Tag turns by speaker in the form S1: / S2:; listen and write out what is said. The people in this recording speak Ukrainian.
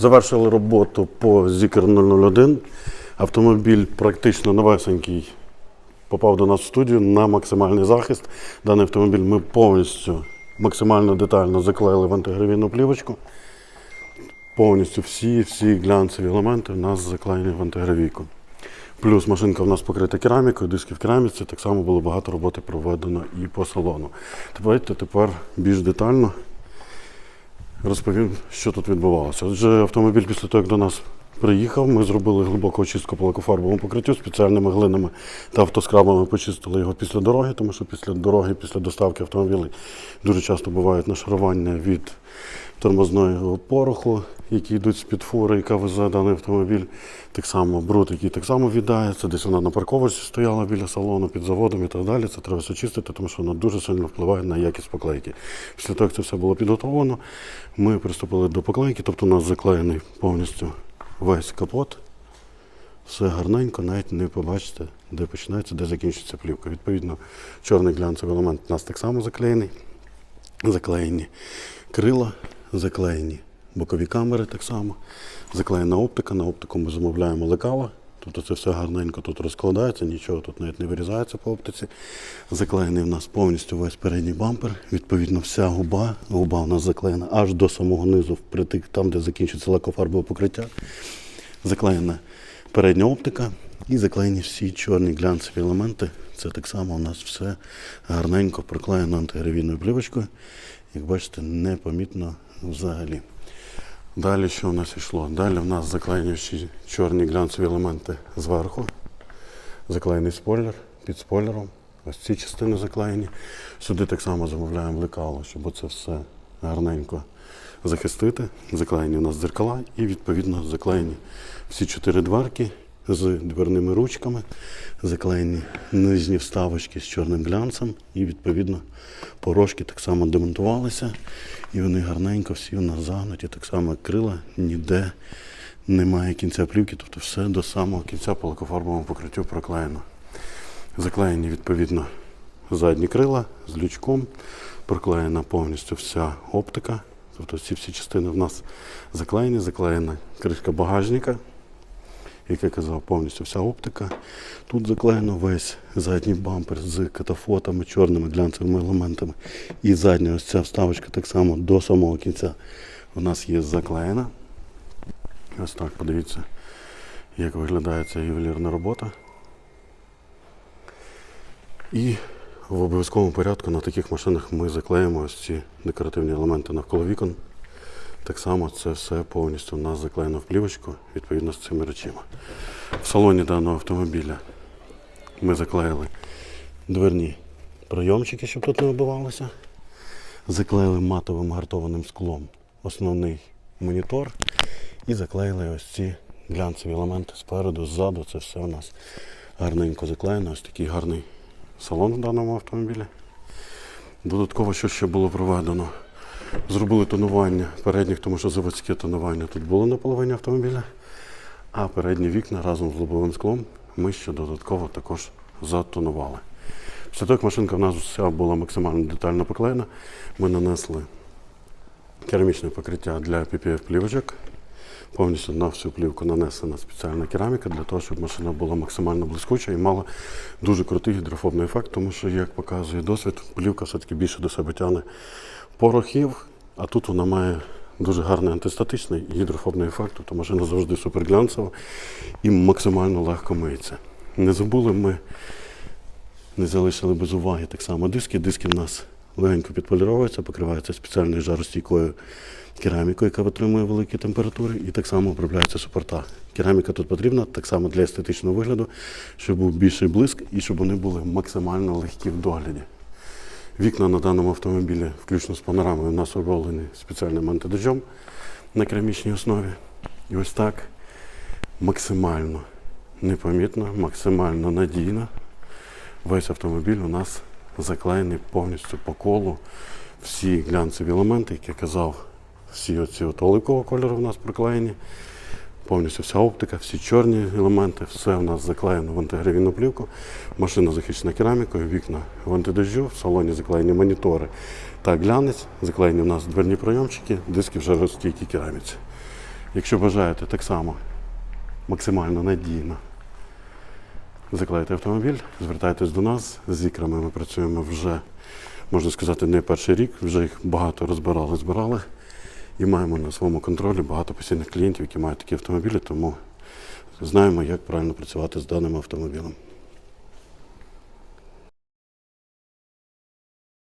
S1: Завершили роботу по Zikr 001. Автомобіль практично новесенький попав до нас в студію на максимальний захист. Даний автомобіль ми повністю максимально детально заклеїли в антигравійну плівочку. Повністю всі, всі глянцеві елементи в нас заклеєні в антигравійку. Плюс машинка в нас покрита керамікою, диски в кераміці, так само було багато роботи проведено і по салону. Давайте тепер більш детально розповім, що тут відбувалося. Отже, автомобіль після того, як до нас приїхав, ми зробили глибоку очистку по покриттю спеціальними глинами та автоскрабами почистили його після дороги, тому що після дороги, після доставки автомобілів дуже часто бувають нашарування від тормозного пороху, які йдуть з-під фури, яка везе даний автомобіль. Так само бруд, який так само віддається, десь вона на парковочці стояла біля салону під заводом і так далі. Це треба все чистити, тому що воно дуже сильно впливає на якість поклейки. Після того, як це все було підготовлено, ми приступили до поклейки, тобто у нас заклеєний повністю весь капот. Все гарненько, навіть не побачите, де починається, де закінчиться плівка. Відповідно, чорний глянцевий елемент у нас так само заклеєний. Заклеєні крила, заклеєні бокові камери так само, заклеєна оптика. На оптику ми замовляємо лекала. Тобто це все гарненько тут розкладається, нічого тут навіть не вирізається по оптиці. Заклеєний в нас повністю весь передній бампер. Відповідно, вся губа. Губа у нас заклеєна аж до самого низу, впритик, там, де закінчиться лакофарбове покриття. Заклеєна передня оптика і заклеєні всі чорні глянцеві елементи. Це так само у нас все гарненько проклеєно антигравійною плівочкою. Як бачите, непомітно взагалі. Далі що у нас йшло? Далі в нас заклеєні чорні глянцеві елементи зверху. Заклеєний спойлер під спойлером. Ось ці частини заклеєні. Сюди так само замовляємо лекало, щоб це все гарненько захистити. Заклеєні у нас дзеркала і відповідно заклеєні всі чотири дверки з дверними ручками, заклеєні нижні вставочки з чорним глянцем і відповідно порожки так само демонтувалися. І вони гарненько всі у нас загнуті, так само крила, ніде немає кінця плівки, тобто все до самого кінця по лакофарбовому покриттю проклеєно. Заклеєні відповідно задні крила з лючком, проклеєна повністю вся оптика. Тобто ці всі частини в нас заклеєні, заклеєна кришка багажника, як я казав, повністю вся оптика. Тут заклеєно весь задній бампер з катафотами, чорними глянцевими елементами. І задня ось ця вставочка так само до самого кінця у нас є заклеєна. Ось так, подивіться, як виглядає ця ювелірна робота. І в обов'язковому порядку на таких машинах ми заклеїмо ось ці декоративні елементи навколо вікон. Так само це все повністю у нас заклеєно в плівочку відповідно з цими речима. В салоні даного автомобіля ми заклеїли дверні пройомчики, щоб тут не вибивалося. Заклеїли матовим гартованим склом основний монітор і заклеїли ось ці глянцеві елементи спереду, ззаду. Це все у нас гарненько заклеєно. Ось такий гарний салон в даному автомобілі. Додатково, що ще було проведено? Зробили тонування передніх, тому що заводське тонування тут було на половині автомобіля. А передні вікна разом з лобовим склом ми ще додатково також затонували. Після того, як машинка в нас вся була максимально детально поклеєна, ми нанесли керамічне покриття для PPF плівочок. Повністю на всю плівку нанесена спеціальна кераміка для того, щоб машина була максимально блискуча і мала дуже крутий гідрофобний ефект, тому що, як показує досвід, плівка все-таки більше до себе тягне порохів, а тут вона має дуже гарний антистатичний гідрофобний ефект, тобто машина завжди суперглянцева і максимально легко миється. Не забули ми, не залишили без уваги так само диски. Диски в нас легенько підполіровуються, покриваються спеціальною жаростійкою керамікою, яка витримує великі температури, і так само обробляються супорта. Кераміка тут потрібна так само для естетичного вигляду, щоб був більший блиск і щоб вони були максимально легкі в догляді. Вікна на даному автомобілі, включно з панорамою, у нас оброблені спеціальним антидождем на керамічній основі. І ось так максимально непомітно, максимально надійно. Весь автомобіль у нас заклеєний повністю по колу. Всі глянцеві елементи, як я казав, всі оці от оливкового кольору у нас приклеєні. Повністю вся оптика, всі чорні елементи, все у нас заклеєно в антигравійну плівку. Машина захищена керамікою, вікна в антидождю, в салоні заклеєні монітори та глянець, заклеєні у нас дверні пройомчики, диски вже розстійкі кераміці. Якщо бажаєте так само максимально надійно заклеїти автомобіль, звертайтесь до нас. З ікрами ми працюємо вже, можна сказати, не перший рік, вже їх багато розбирали, збирали. І маємо на своєму контролі багато постійних клієнтів, які мають такі автомобілі, тому знаємо, як правильно працювати з даним автомобілем.